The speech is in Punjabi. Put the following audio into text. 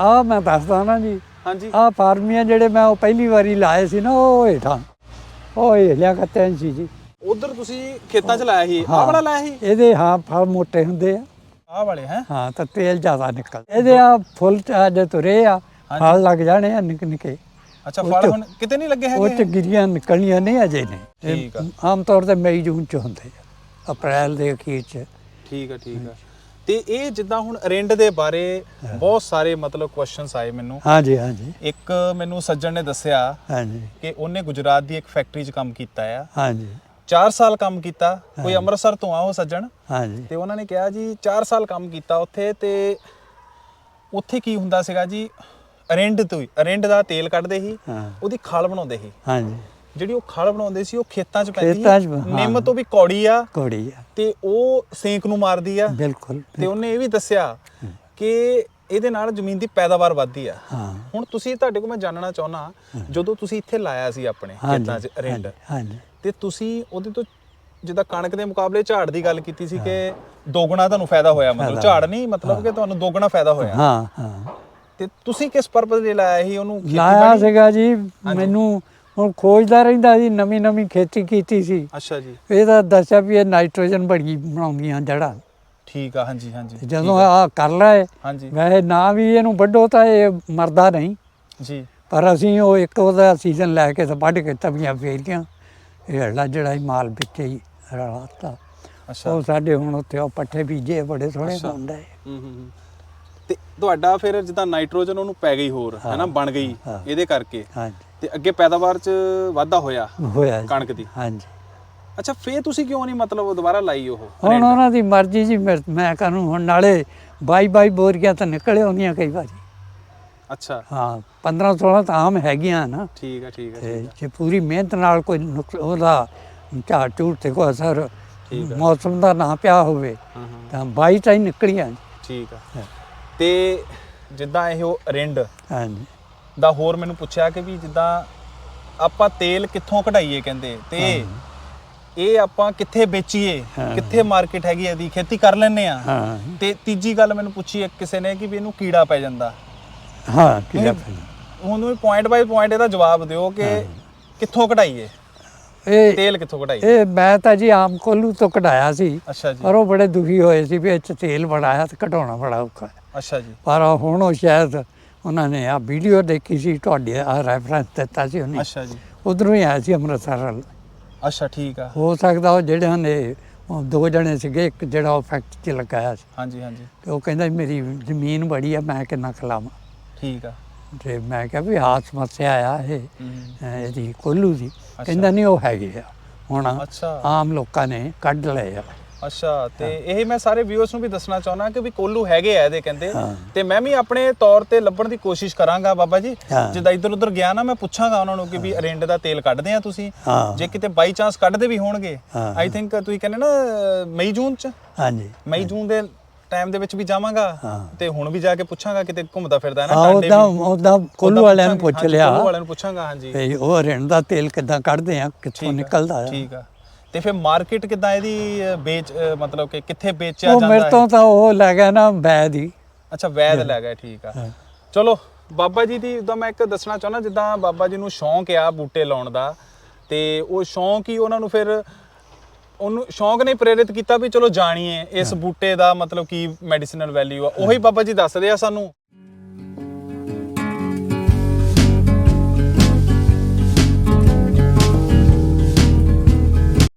ਆ ਮੈਂ ਦੱਸਦਾ ਨਾ ਜੀ। ਹਾਂਜੀ। ਆ ਫਾਰਮੀਆਂ ਜਿਹੜੇ ਮੈਂ ਉਹ ਪਹਿਲੀ ਵਾਰੀ ਲਾਏ ਸੀ ਨਾ ਉਹ ਹੇਠਾਂ। ਉਹ ਹੇਠਿਆਂ ਕੱਤਿਆਂ 'ਚ ਸੀ ਜੀ। ਉਧਰ ਤੁਸੀਂ ਖੇਤਾਂ 'ਚ ਲਾਇਆ ਸੀ। ਹਾਂ। ਵਾਲਾ ਲਾਇਆ ਸੀ? ਇਹਦੇ ਹਾਂ ਫਲ ਮੋਟੇ ਹੁੰਦੇ ਆ। ਆਹ ਵਾਲੇ ਹੈ? ਹਾਂ ਤਾਂ ਤੇਲ ਜ਼ਿਆਦਾ ਨਿਕਲਦਾ। ਇਹਦੇ ਆ ਫੁੱਲ ਅੱਜ ਤੁਰੇ ਆ ਫਲ ਲੱਗ ਜਾਣੇ ਆ ਨਿੱਕ ਨਿੱਕੇ। ਅੱਛਾ ਫਲ ਹੁਣ ਕਿਤੇ ਨਹੀਂ ਲੱਗੇ ਉਹ ਚ ਹੈਗੇ ਗਿਰੀਆਂ ਨਿਕਲਣੀਆਂ ਨਹੀਂ ਅਜੇ ਨੇ। ਠੀਕ ਆ। ਆਮ ਤੌਰ ਤੇ ਮਈ ਜੂਨ ਚ ਹੁੰਦੇ ਆ ਅਪ੍ਰੈਲ ਦੇ ਅਖੀਰ ਚ। ਠੀਕ ਹੈ ਠੀਕ ਹੈ ਤੇ ਇਹ ਜਿੱਦਾਂ ਹੁਣ ਰਿੰਡ ਦੇ ਬਾਰੇ ਬਹੁਤ ਸਾਰੇ ਮਤਲਬ ਕੁਐਸਚਨਸ ਆਏ ਮੈਨੂੰ। ਹਾਂਜੀ ਹਾਂਜੀ। ਇੱਕ ਮੈਨੂੰ ਸੱਜਣ ਨੇ ਦੱਸਿਆ ਹਾਂਜੀ। ਕਿ ਉਹਨੇ ਗੁਜਰਾਤ ਦੀ ਇੱਕ ਫੈਕਟਰੀ 'ਚ ਕੰਮ ਕੀਤਾ ਆ। ਹਾਂਜੀ। 4 ਸਾਲ ਕੰਮ ਕੀਤਾ ਕੋਈ ਅੰਮ੍ਰਿਤਸਰ ਤੋਂ ਆ ਉਹ ਸੱਜਣ। ਹਾਂਜੀ। ਤੇ ਉਹਨਾਂ ਨੇ ਕਿਹਾ ਜੀ 4 ਸਾਲ ਕੰਮ ਕੀਤਾ ਉੱਥੇ ਤੇ ਉੱਥੇ ਕੀ ਹੁੰਦਾ ਸੀਗਾ ਜੀ? ਅਰਿੰਡ ਤੋਂ ਅਰਿੰਡ ਦਾ ਤੇਲ ਕੱਢਦੇ ਸੀ ਉਹਦੀ ਖਾਲ ਬਣਾਉਂਦੇ ਸੀ। ਹਾਂਜੀ। ਜਿਹੜੀ ਉਹ ਖਾਲ ਬਣਾਉਂਦੇ ਸੀ ਉਹ ਖੇਤਾਂ 'ਚ ਪੈਂਦੀ ਖੇਤਾਂ 'ਚ। ਹਾਂ। ਨਿੰਮ ਤੋਂ ਵੀ ਕੌੜੀ ਆ। ਕੋੜੀ ਆ। ਤੇ ਉਹ ਸੇਕ ਨੂੰ ਮਾਰਦੀ ਆ। ਬਿਲਕੁਲ ਤੇ ਉਹਨੇ ਇਹ ਵੀ ਦੱਸਿਆ ਕਿ ਇਹਦੇ ਨਾਲ ਜ਼ਮੀਨ ਦੀ ਪੈਦਾਵਾਰ ਵੱਧਦੀ ਆ। ਹਾਂ। ਹੁਣ ਤੁਸੀਂ ਤੁਹਾਡੇ ਕੋਲ ਮੈਂ ਜਾਣਨਾ ਚਾਹੁੰਦਾ ਜਦੋਂ ਤੁਸੀਂ ਇੱਥੇ ਲਾਇਆ ਸੀ ਆਪਣੇ ਹਾਂਜੀ ਖੇਤਾਂ 'ਚ ਰਿੰਡ ਹਾਂਜੀ। ਤੇ ਤੁਸੀਂ ਉਹਦੇ ਤੋਂ ਜਿੱਦਾਂ ਕਣਕ ਦੇ ਮੁਕਾਬਲੇ ਝਾੜ ਦੀ ਗੱਲ ਕੀਤੀ ਸੀ ਕਿ ਦੋਗਣਾ ਤੁਹਾਨੂੰ ਫਾਇਦਾ ਹੋਇਆ ਮਤਲਬ ਝਾੜ ਨਹੀਂ ਮਤਲਬ ਕਿ ਤੁਹਾਨੂੰ ਦੋਗਣਾ ਫਾਇਦਾ ਹੋਇਆ। ਹਾਂ ਹਾਂ। ਤੇ ਤੁਸੀਂ ਕਿਸ ਪਰਪਸ ਲਈ ਲਾਇਆ ਸੀ ਉਹਨੂੰ? ਲਾਇਆ ਖੇਤੀਬਾੜੀ? ਸੀਗਾ ਜੀ ਮੈਨੂੰ ਹੁਣ ਖੋਜਦਾ ਰਹਿੰਦਾ ਸੀ ਨਵੀਂ ਨਵੀਂ ਖੇਤੀ ਕੀਤੀ ਸੀ। ਅੱਛਾ ਜੀ। ਇਹਦਾ ਦੱਸਿਆ ਵੀ ਇਹ ਨਾਈਟ੍ਰੋਜਨ ਬੜੀ ਬਣਾਉਂਦੀਆਂ ਜੜਾਂ ਠੀਕ ਆ ਹਾਂਜੀ ਹਾਂਜੀ। ਜਦੋਂ ਆ। ਕਰ ਲਏ ਹਾਂਜੀ। ਵੈਸੇ ਨਾ ਵੀ ਇਹਨੂੰ ਵੱਢੋ ਤਾਂ ਇਹ ਮਰਦਾ ਨਹੀਂ। ਜੀ। ਪਰ ਅਸੀਂ ਉਹ ਇੱਕ ਉਹਦਾ ਸੀਜ਼ਨ ਲੈ ਕੇ ਤਾਂ ਵੱਢ ਕੇ ਤਵੀਆਂ ਫੇਰੀਆਂ ਇਹ ਹੜਾ ਜਿਹੜਾ ਹੀ ਮਾਲ ਵਿੱਚ ਹੀ ਰਲਾਤਾ। ਅੱਛਾ। ਉਹ ਸਾਡੇ ਹੁਣ ਉੱਥੇ ਉਹ ਪੱਠੇ ਬੀਜੇ ਬੜੇ ਸੋਹਣੇ। ਹੁੰਦੇ ਹੂੰ ਹੂੰ। ਤੇ ਤੁਹਾਡਾ ਫਿਰ ਜਿੱਦਾਂ ਨਾਈਟ੍ਰੋਜਨ ਉਹਨੂੰ ਪੈ ਗਈ ਹੋਰ ਹੈ। ਨਾ ਬਣ ਗਈ। ਇਹਦੇ ਕਰਕੇ। ਹਾਂਜੀ। ਤੇ ਅੱਗੇ ਪੈਦਾਵਾਰ 'ਚ ਵਾਧਾ ਹੋਇਆ ਹੋਇਆ ਜੀ। ਕਣਕ ਦੀ ਹਾਂਜੀ ਅੱਛਾ ਫੇਰ ਤੁਸੀਂ ਕਿਉਂ ਨਹੀਂ ਮਤਲਬ ਦੁਬਾਰਾ ਲਾਈ ਉਹ ਹੁਣ? ਉਹਨਾਂ ਦੀ ਮਰਜ਼ੀ ਜੀ ਮੈਂ- ਮੈਂ ਕਾਨੂੰ ਹੁਣ ਨਾਲੇ ਬਾਈ ਬਾਈ ਬੋਰੀਆਂ ਤਾਂ ਨਿਕਲੇ ਆਉਂਦੀਆਂ ਕਈ ਵਾਰੀ ਅੱਛਾ ਹਾਂ 15 16 ਤਾਂ ਆਮ ਹੈਗੀਆਂ ਨਾ ਠੀਕ ਹੈ ਠੀਕ ਹੈ ਤੇ ਠੀਕ ਹੈ। ਜੇ ਪੂਰੀ ਮਿਹਨਤ ਨਾਲ ਕੋਈ ਉਹਦਾ ਝਾੜ ਝੂੜ ਤੇ ਕੋਈ ਅਸਰ ਠੀਕ ਹੈ। ਮੌਸਮ ਦਾ ਨਾ ਪਿਆ ਹੋਵੇ ਹਾਂ ਹਾਂ ਤਾਂ ਬਾਈ ਤਾਂ ਹੀ ਨਿਕਲੀਆਂ ਠੀਕ ਹਾਂ। ਤੇ ਜਿੱਦਾਂ ਇਹ ਉਹ ਰਿੰਡ ਹਾਂਜੀ ਦਾ ਹੋਰ ਮੈਨੂੰ ਪੁੱਛਿਆ ਕਿ ਵੀ ਜਿੱਦਾਂ ਆਪਾਂ ਤੇਲ ਕਿੱਥੋਂ ਕਢਾਈਏ ਕਹਿੰਦੇ ਤੇ ਇਹ ਆਪਾਂ ਕਿੱਥੇ ਵੇਚੀਏ। ਕਿੱਥੇ ਮਾਰਕੀਟ ਹੈਗੀ ਇਹਦੀ ਖੇਤੀ ਕਰ ਲੈਨੇ ਆ। ਤੇ ਤੀਜੀ ਗੱਲ ਮੈਨੂੰ ਪੁੱਛੀ ਇੱਕ ਕਿਸੇ ਨੇ ਕਿ ਵੀ ਇਹਨੂੰ ਕੀੜਾ ਪੈ ਜਾਂਦਾ। ਹਾਂ ਕਿਹੜਾ ਹੁਣ ਵੀ ਪੁਆਇੰਟ ਬਾਈ ਪੁਆਇੰਟ ਇਹਦਾ ਜਵਾਬ ਦਿਓ ਕਿ ਕਿੱਥੋਂ ਕਢਾਈਏ? ਇਹ ਤੇਲ ਕਿੱਥੋਂ ਕਢਾਈਏ? ਇਹ ਮੈਂ ਤਾਂ ਜੀ ਆਮ ਕੋਲੂ ਤੋਂ ਕਢਾਇਆ ਸੀ ਅੱਛਾ ਜੀ। ਪਰ ਉਹ ਬੜੇ ਦੁਖੀ ਹੋਏ ਸੀ ਵੀ 'ਚ ਤੇਲ ਬੜਾ ਆ ਤੇ ਕਢਾਉਣਾ ਬੜਾ ਔਖਾ। ਅੱਛਾ ਜੀ। ਪਰ ਹੁਣ ਉਹ ਸ਼ਾਇਦ ਉਹਨਾਂ ਨੇ ਆ ਵੀਡੀਓ ਦੇਖੀ ਸੀ ਤੁਹਾਡੀ ਆ ਰੈਫਰੈਂਸ ਦਿੱਤਾ ਸੀ ਉਹਨੇ। ਅੱਛਾ ਜੀ। ਉਧਰੋਂ ਹੀ ਆਇਆ ਸੀ ਅੰਮ੍ਰਿਤਸਰ ਵੱਲ। ਅੱਛਾ ਠੀਕ ਆ। ਹੋ ਸਕਦਾ ਉਹ ਜਿਹੜਿਆਂ ਨੇ ਉਹ ਦੋ ਜਣੇ ਸੀਗੇ ਇੱਕ ਜਿਹੜਾ ਉਹ ਫੈਕਟਰੀ 'ਚ ਲਗਾਇਆ ਸੀ। ਹਾਂਜੀ ਹਾਂਜੀ। ਤੇ ਉਹ ਕਹਿੰਦਾ ਮੇਰੀ ਜ਼ਮੀਨ ਬੜੀ ਆ ਮੈਂ ਕਿੰਨਾ ਖਲਾਵਾਂ। ਠੀਕ ਆ। ਤੇ ਮੈਂ ਕਿਹਾ ਵੀ ਆਹ ਸਮੱਸਿਆ ਆ ਇਹ ਇਹਦੀ ਕੋਲੂ ਦੀ ਕਹਿੰਦਾ ਨਹੀਂ ਉਹ ਹੈਗੇ ਆ। ਹੁਣ ਆਮ ਲੋਕਾਂ ਨੇ ਕੱਢ ਲਏ ਆ। ਅੱਛਾ ਤੇ ਇਹ ਮੈਂ ਸਾਰੇ ਵਿਊਅਰਸ ਨੂੰ ਵੀ ਦੱਸਣਾ ਚਾਹੁੰਦਾ ਕਿ ਵੀ ਕੋਲੂ ਹੈਗੇ ਆ ਇਹਦੇ ਕਹਿੰਦੇ। ਤੇ ਮੈਂ ਵੀ ਆਪਣੇ ਤੌਰ ਤੇ ਲੱਭਣ ਦੀ ਕੋਸ਼ਿਸ਼ ਕਰਾਂਗਾ ਬਾਬਾ ਜੀ। ਜਿੱਦਾਂ ਇੱਧਰ ਉੱਧਰ ਗਿਆ ਨਾ ਮੈਂ ਪੁੱਛਾਂਗਾ ਉਹਨਾਂ ਨੂੰ ਕਿ ਵੀ ਅਰਿੰਡ ਦਾ ਤੇਲ ਕੱਢਦੇ ਆ ਤੁਸੀਂ। ਜੇ ਕਿਤੇ ਬਾਈ ਚਾਂਸ ਕੱਢਦੇ ਵੀ ਹੋਣਗੇ। ਆਈ ਥਿੰਕ ਤੁਸੀਂ ਕਹਿੰਦੇ ਨਾ ਮਈ ਜੂਨ ਚ। ਹਾਂਜੀ। ਮਈ ਜੂਨ ਦੇ ਟਾਈਮ ਦੇ ਵਿੱਚ ਵੀ ਜਾਵਾਂਗਾ। ਤੇ ਹੁਣ ਵੀ ਜਾ ਕੇ ਪੁੱਛਾਂਗਾ ਕਿਤੇ ਘੁੰਮਦਾ ਫਿਰਦਾ ਨਾ ਟਾਂਡੇ ਉਹਦਾ। ਉਹਦਾ ਕੋਲੂ ਵਾਲਿਆਂ ਨੂੰ ਪੁੱਛ ਲਿਆ। ਕੋਲੂ ਵਾਲਿਆਂ ਨੂੰ ਪੁੱਛਾਂਗਾ ਹਾਂਜੀ। ਤੇ ਉਹ ਰਿਣ ਦਾ ਤੇਲ ਕਿੱਦਾਂ ਕੱਢਦੇ ਆ ਕਿੱਥੋਂ ਨਿਕਲਦਾ ਆ। ਠੀਕ ਆ। ਤੇ ਫਿਰ ਮਾਰਕੀਟ ਕਿੱਦਾਂ ਇਹਦੀ ਵੇਚ ਮਤਲਬ ਕਿ ਕਿੱਥੇ ਵੇਚਿਆ ਉਹ ਜਾਂਦਾ ਮੇਰੇ ਹੈ ਤੋਂ ਤਾਂ ਉਹ ਲੈ ਗਿਆ ਨਾ ਬੈਦ ਹੀ। ਅੱਛਾ ਵੈਦ ਲੈ ਗਏ ਠੀਕ ਆ। ਚਲੋ ਬਾਬਾ ਜੀ ਦੀ ਉਦਾਂ ਮੈਂ ਇੱਕ ਦੱਸਣਾ ਚਾਹੁੰਦਾ ਜਿੱਦਾਂ ਬਾਬਾ ਜੀ ਨੂੰ ਸ਼ੌਂਕ ਆ ਬੂਟੇ ਲਾਉਣ ਦਾ ਤੇ ਉਹ ਸ਼ੌਂਕ ਹੀ ਉਹਨਾਂ ਨੂੰ ਫਿਰ ਉਹਨੂੰ ਸ਼ੌਂਕ ਨੇ ਪ੍ਰੇਰਿਤ ਕੀਤਾ ਵੀ ਚਲੋ ਜਾਣੀਏ ਇਸ ਬੂਟੇ ਦਾ ਮਤਲਬ ਕੀ ਮੈਡੀਸਿਨਲ ਵੈਲਿਊ ਆ। ਉਹੀ ਬਾਬਾ ਜੀ ਦੱਸਦੇ ਆ ਸਾਨੂੰ।